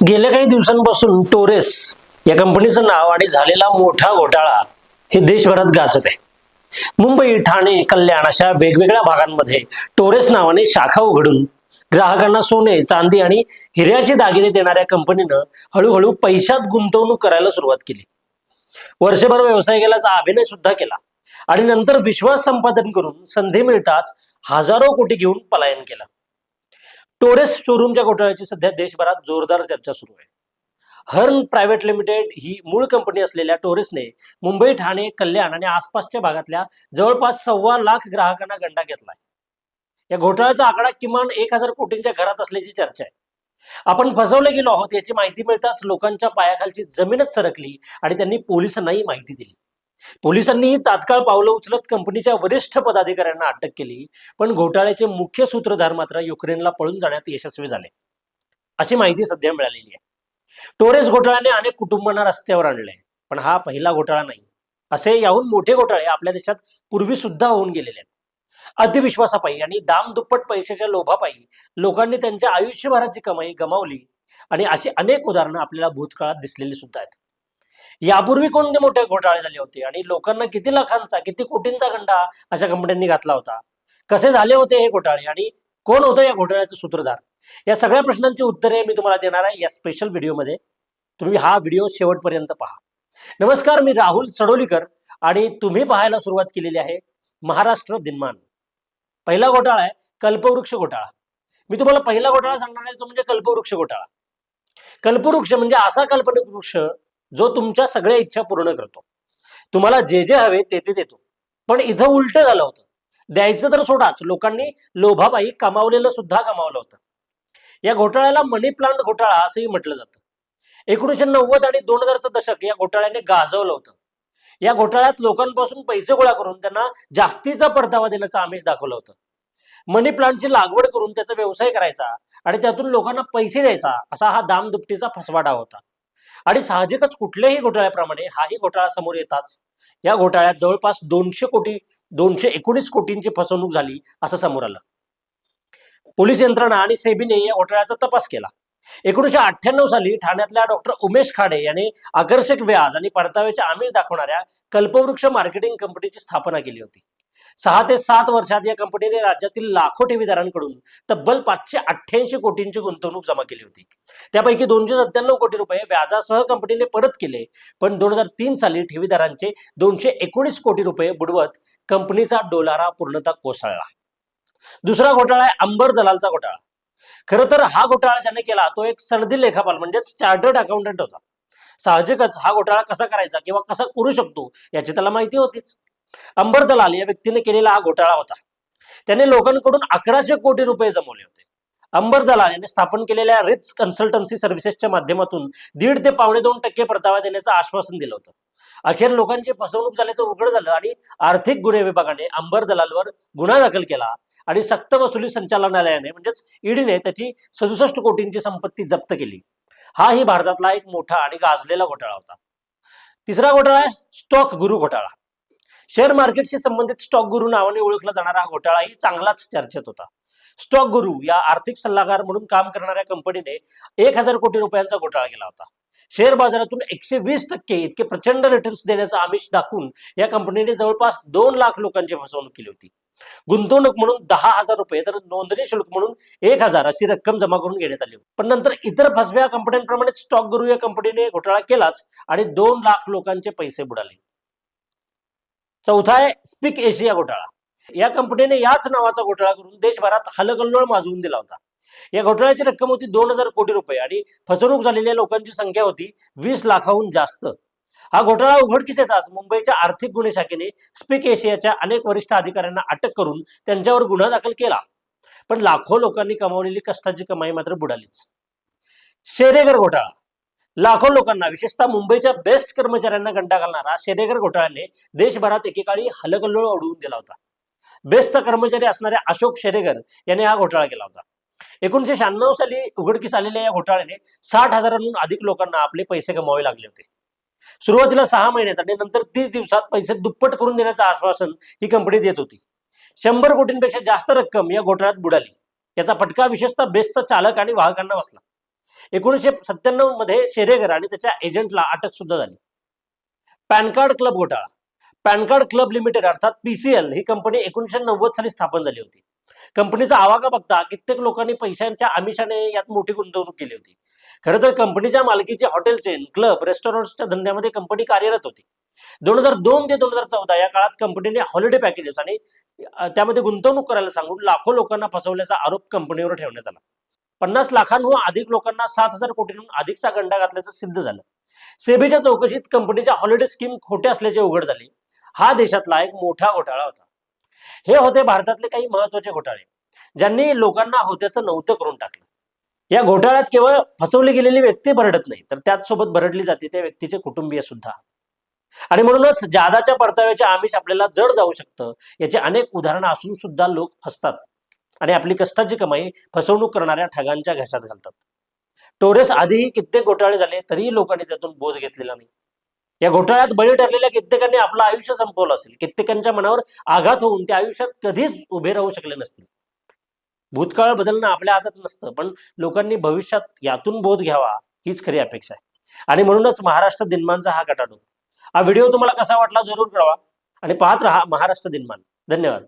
गेल्या काही दिवसांपासून टोरेस या कंपनीचं नाव आणि झालेला मोठा घोटाळा हे देशभरात गाजत आहे. मुंबई ठाणे कल्याण अशा वेगवेगळ्या भागांमध्ये टोरेस नावाने शाखा उघडून ग्राहकांना सोने चांदी आणि हिऱ्याचे दागिने देणाऱ्या कंपनीनं हळूहळू पैशात गुंतवणूक करायला सुरुवात केली. वर्षभर व्यवसाय केल्याचा अभिनय सुद्धा केला आणि नंतर विश्वास संपादन करून संधी मिळताच हजारो कोटी घेऊन पलायन केलं. टोरेस शोरूमच्या घोटाळ्याची सध्या देशभरात जोरदार चर्चा सुरू आहे. हर्न प्रायव्हेट लिमिटेड ही मूळ कंपनी असलेल्या टोरेसने मुंबई ठाणे कल्याण आणि आसपासच्या भागातल्या जवळपास सव्वा लाख ग्राहकांना गंडा घेतलाय. या घोटाळ्याचा आकडा किमान एक हजार कोटींच्या घरात असल्याची चर्चा आहे. आपण फसवले गेलो आहोत याची माहिती मिळताच लोकांच्या पायाखालची जमीनच सरकली आणि त्यांनी पोलिसांनाही माहिती दिली. पोलिसांनी तात्काळ पावलं उचलत कंपनीच्या वरिष्ठ पदाधिकाऱ्यांना अटक केली पण घोटाळ्याचे मुख्य सूत्रधार मात्र युक्रेनला पळून जाण्यात यशस्वी झाले. अशी माहिती सध्या मिळालेली आहे. टोरेस घोटाळ्याने अनेक कुटुंबांना रस्त्यावर आणले पण हा पहिला घोटाळा नाही. असे याहून मोठे घोटाळे आपल्या देशात पूर्वी सुद्धा होऊन गेलेले आहेत. अतिविश्वासापायी आणि दाम दुप्पट पैशाच्या लोभापायी लोकांनी त्यांच्या आयुष्यभराची कमाई गमावली आणि अशी अनेक उदाहरणं आपल्याला भूतकाळात दिसलेली सुद्धा आहेत. यापूर्वी कोणते मोठे घोटाळे झाले होते? आणि लोकांना किती लाखांचा किती कोटींचा गंडा अशा कंपन्यांनी घातला होता? कसे झाले होते हे घोटाळे? आणि कोण होतं या घोटाळ्याचं सूत्रधार? या सगळ्या प्रश्नांची उत्तरे मी तुम्हाला देणार आहे या स्पेशल व्हिडिओमध्ये तुम्ही हा व्हिडिओ शेवटपर्यंत पहा. नमस्कार मी राहुल सडोलीकर आणि तुम्ही पाहायला सुरुवात केलेली आहे महाराष्ट्र दिनमान. पहिला घोटाळा आहे कल्पवृक्ष घोटाळा. मी तुम्हाला पहिला घोटाळा सांगणार आहे तो म्हणजे कल्पवृक्ष घोटाळा. कल्पवृक्ष म्हणजे असा काल्पनिक वृक्ष जो तुमच्या सगळ्या इच्छा पूर्ण करतो. तुम्हाला जे जे हवे ते ते देतो. पण इथं उलट झालं होतं. द्यायचं तर सोडाच. लोकांनी लोभाबाई कमावलेलं सुद्धा कमावलं होतं. या घोटाळ्याला मनी प्लांट घोटाळा असंही म्हटलं जातं. एकोणीसशे नव्वद आणि दोन हजारचं दशक या घोटाळ्याने गाजवलं होतं. या घोटाळ्यात लोकांपासून पैसे गोळा करून त्यांना जास्तीचा परतावा देण्याचं आमिष दाखवलं होतं. मनी प्लांटची लागवड करून त्याचा व्यवसाय करायचा आणि त्यातून लोकांना पैसे द्यायचा असा हा दामदुपटीचा फसवाडा होता. आणि साहजिकच कुठल्याही घोटाळ्याप्रमाणे हाही घोटाळा समोर येताच. या घोटाळ्यात जवळपास दोनशे कोटी दोनशे एकोणीस कोटींची फसवणूक झाली असं समोर आलं. पोलीस यंत्रणा आणि सेबीने या घोटाळ्याचा तपास केला. एकोणीशे अठ्ठ्याण्णव साली ठाण्यातल्या डॉक्टर उमेश खाडे यांनी आकर्षक व्याज आणि परताव्याचे आमिष दाखवणाऱ्या कल्पवृक्ष मार्केटिंग कंपनीची स्थापना केली होती. सहा ते सात वर्षात या कंपनीने राज्यातील लाखो ठेवीदारांकडून तब्बल पाचशे अठ्ठ्याऐंशी कोटींची गुंतवणूक जमा केली होती. त्यापैकी दोनशे सत्त्याण्णव कोटी रुपये व्याजासह कंपनीने परत केले पण दोन हजार तीन साली ठेवीदारांचे दोनशे एकोणीस कोटी रुपये बुडवत कंपनीचा डोलारा पूर्णतः कोसळला. दुसरा घोटाळा आहे अंबर दलालचा घोटाळा. खरं तर हा घोटाळा ज्याने केला तो एक सनदी लेखापाल म्हणजेच चार्टर्ड अकाउंटंट होता. साहजिकच हा घोटाळा कसा करायचा किंवा कसा करू शकतो याची त्याला माहिती होतीच. अंबर दलाल या व्यक्तीने केलेला हा घोटाळा होता. त्याने लोकांकडून अकराशे कोटी रुपये जमवले होते. अंबर दलाल यांनी स्थापन केलेल्या रिच कन्सल्टन्सी सर्व्हिसेसच्या माध्यमातून दीड ते पावणे दोन टक्के परतावा देण्याचं आश्वासन दिलं होतं. अखेर लोकांची फसवणूक झाल्याचं उघड झालं आणि आर्थिक गुन्हे विभागाने अंबर दलालवर गुन्हा दाखल केला आणि सक्त वसुली संचालनालयाने म्हणजेच ईडीने त्याची सदुसष्ट कोटींची संपत्ती जप्त केली. हाही भारतातला एक मोठा आणि गाजलेला घोटाळा होता. तिसरा घोटाळा आहे स्टॉक गुरु घोटाळा. शेअर मार्केटशी संबंधित स्टॉक गुरु नावाने ओळखला जाणारा हा घोटाळाही चांगलाच चर्चेत होता. स्टॉक गुरु या आर्थिक सल्लागार म्हणून काम करणाऱ्या कंपनीने एक हजार कोटी रुपयांचा घोटाळा केला होता. शेअर बाजारातून एकशे वीस टक्के इतके प्रचंड रिटर्न्स देण्याचा आमिष दाखवून या कंपनीने जवळपास दोन लाख लोकांची फसवणूक केली होती. गुंतवणूक म्हणून दहा हजार रुपये तर नोंदणी शुल्क म्हणून एक हजार अशी रक्कम जमा करून घेण्यात आली पण नंतर इतर फसव्या कंपन्यांप्रमाणे स्टॉक गुरु या कंपनीने घोटाळा केलाच आणि दोन लाख लोकांचे पैसे बुडाले. चौथा आहे स्पीक एशिया घोटाळा. या कंपनीने याच नावाचा घोटाळा करून देशभरात हलगल्लोळ माजवून दिला होता. या घोटाळ्याची रक्कम होती दोन हजार कोटी रुपये आणि फसवणूक झालेल्या लोकांची संख्या होती वीस लाखाहून जास्त. हा घोटाळा उघडकीस येताच मुंबईच्या आर्थिक गुन्हे शाखेने स्पीक एशियाच्या अनेक वरिष्ठ अधिकाऱ्यांना अटक करून त्यांच्यावर गुन्हा दाखल केला. पण लाखो लोकांनी कमावलेली कष्टाची कमाई मात्र बुडालीच. शेरेगर घोटाळा. लाखो लोकांना विशेषतः मुंबईच्या बेस्ट कर्मचाऱ्यांना गंडा घालणारा शेरेकर घोटाळ्याने देशभरात एकेकाळी हलगल्लोळ उडवून दिला होता. बेस्टचा कर्मचारी असणाऱ्या अशोक शेरेकर याने हा घोटाळा केला होता. एकोणीशे शहाण्णव साली उघडकीस आलेल्या या घोटाळ्याने साठ हजारांहून अधिक लोकांना आपले पैसे गमावे लागले होते. सुरुवातीला सहा महिन्यात आणि नंतर तीस दिवसात पैसे दुप्पट करून देण्याचं आश्वासन ही कंपनी देत होती. शंभर कोटींपेक्षा जास्त रक्कम या घोटाळ्यात बुडाली. याचा फटका विशेषतः बेस्टचा चालक आणि वाहकांना बसला. एकोणीसशे सत्त्याण्णवमध्ये शेरेगर आणि त्याच्या एजंटला अटक सुद्धा झाली. पॅन कार्ड क्लब घोटाळा. पॅन कार्ड क्लब लिमिटेड अर्थात पीसीएल ही कंपनी एकोणीशे नव्वद साली स्थापन झाली होती. कंपनीचा आवाका बघता कित्येक लोकांनी पैशांच्या आमिषाने यात मोठी गुंतवणूक केली होती. खरं तर कंपनीच्या मालकीचे हॉटेल चेन क्लब रेस्टॉरंटच्या धंद्यामध्ये कंपनी कार्यरत होती. दोन हजार दोन ते दोन हजार चौदा या काळात कंपनीने हॉलिडे पॅकेजेस आणि त्यामध्ये गुंतवणूक करायला सांगून लाखो लोकांना फसवल्याचा आरोप कंपनीवर ठेवण्यात आला. पन्नास लाखांहून अधिक लोकांना सात हजार कोटींहून अधिकचा गंडा घातल्याचं सिद्ध झालं. सेबीच्या चौकशीत कंपनीच्या हॉलिडे स्कीम खोटे असल्याचे उघड झाले. हा देशातला एक मोठा घोटाळा होता. हे होते भारतातले काही महत्त्वाचे घोटाळे ज्यांनी लोकांना होत्याचं नव्हतं करून टाकलं. या घोटाळ्यात केवळ फसवली गेलेली व्यक्ती भरडत नाही तर त्याच सोबत भरडली जाते त्या व्यक्तीचे कुटुंबीय सुद्धा. आणि म्हणूनच जादाच्या परताव्याचे आमिष आपल्याला जड जाऊ शकतं याचे अनेक उदाहरणं असून सुद्धा लोक फसतात. आणि आपली कष्टाची कमाई फसवणूक करणाऱ्या ठगांच्या घशात घालतात. टोरेस आधीही कित्येक घोटाळे झाले तरीही लोकांनी त्यातून बोध घेतलेला नाही. या घोटाळ्यात बळी ठरलेल्या कित्येकांनी आपलं आयुष्य संपवलं असेल. कित्येकांच्या मनावर आघात होऊन त्या आयुष्यात कधीच उभे राहू शकले नसतील. भूतकाळ बदलणं आपल्या हातात नसतं पण लोकांनी भविष्यात यातून बोध घ्यावा हीच खरी अपेक्षा आहे. आणि म्हणूनच महाराष्ट्र दिनमानचा हा गटाडो. हा व्हिडिओ तुम्हाला कसा वाटला जरूर कळवा. आणि पाहत राहा महाराष्ट्र दिनमान. धन्यवाद.